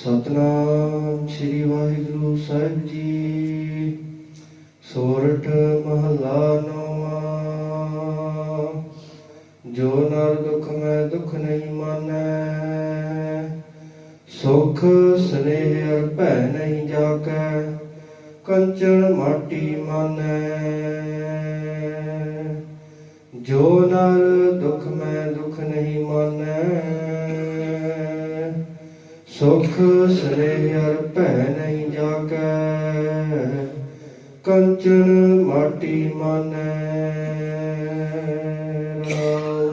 ਸਤਨਾਮ ਸ੍ਰੀ ਵਾਹਿਗੁਰੂ ਸਾਹਿਬ ਜੀ। ਸੋਰਠ ਮਹਲਾ ਨੌਵਾਂ। ਜੋ ਨਰ ਦੁਖ ਮੈਂ ਦੁਖ ਨਹੀਂ ਮਾਨੈ। ਸੁਖ ਸਨੇਹ ਅਰ ਭੈ ਨਹੀਂ ਜਾਕੈ। ਕੰਚਨ ਮਾਟੀ ਮਾਨੈ। ਜੋ ਨਰ ਦੁਖ ਮੈਂ ਸੁਖ ਸਨੇਹ ਅਰ ਭੈ ਨਹੀਂ ਜਾਕੈ, ਕੰਚਨ ਮਾਟੀ ਮਾਨੈ। ਰਾਮ,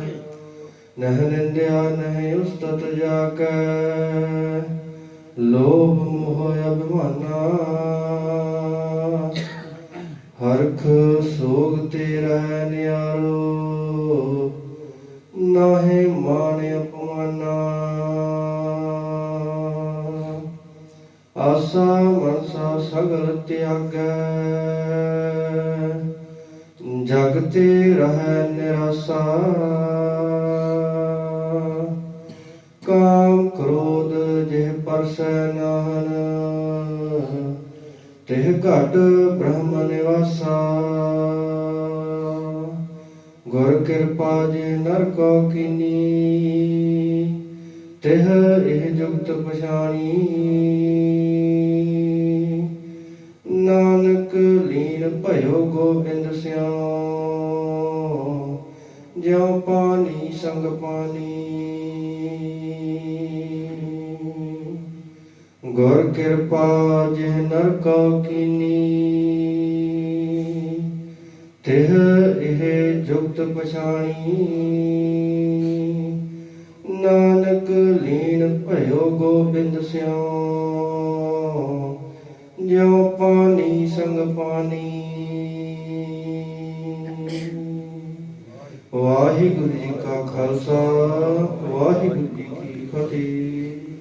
ਨਹ ਨਿੰਦਿਆ ਨਹਿ ਉਸਤਤ ਜਾਕੈ, ਲੋਭ ਮੋਹ ਅਭਿਮਾਨਾ। ਹਰਖ ਸੋਗ ਤੇ ਰਹਿ ਆਸਾ ਮਨਸਾ ਸਗਲ ਤਿਆਗੈ। ਜਗ ਤੇ ਰਹਿ ਨਿਰਾਸਾ। ਕਾਮ ਕ੍ਰੋਧ ਜਿਹ ਪਰਸੈ ਨਾਹਨ, ਤਿਹ ਘਟ ਬ੍ਰਹਮ ਨਿਵਾਸਾ। ਗੁਰ ਕਿਰਪਾ ਜੇ ਨਰ ਕੋ ਕੀਨੀ ਤਿਹ ਇਹ ਜੁਗਤ ਪਛਾਣੀ। ਨਾਨਕ ਲੀਨ ਭਇਓ ਗੋਬਿੰਦ ਸਿਉ ਜਿਉ ਪਾਣੀ ਸੰਗ ਪਾਣੀ। ਗੁਰ ਕਿਰਪਾ ਜਿਹ ਨਰ ਕੋ ਕੀਨੀ। ਤਿਹ ਇਹ ਜੁਗਤ ਪਛਾਣੀ। ਨਾਨਕ ਭਇਓ ਗੋਬਿੰਦ ਸਿਉ ਜਿਉ ਪਾਣੀ ਸੰਗ ਪਾਣੀ। ਵਾਹਿਗੁਰੂ ਜੀ ਕਾ ਖਾਲਸਾ, ਵਾਹਿਗੁਰੂ ਜੀ ਕੀ ਫਤਿਹ।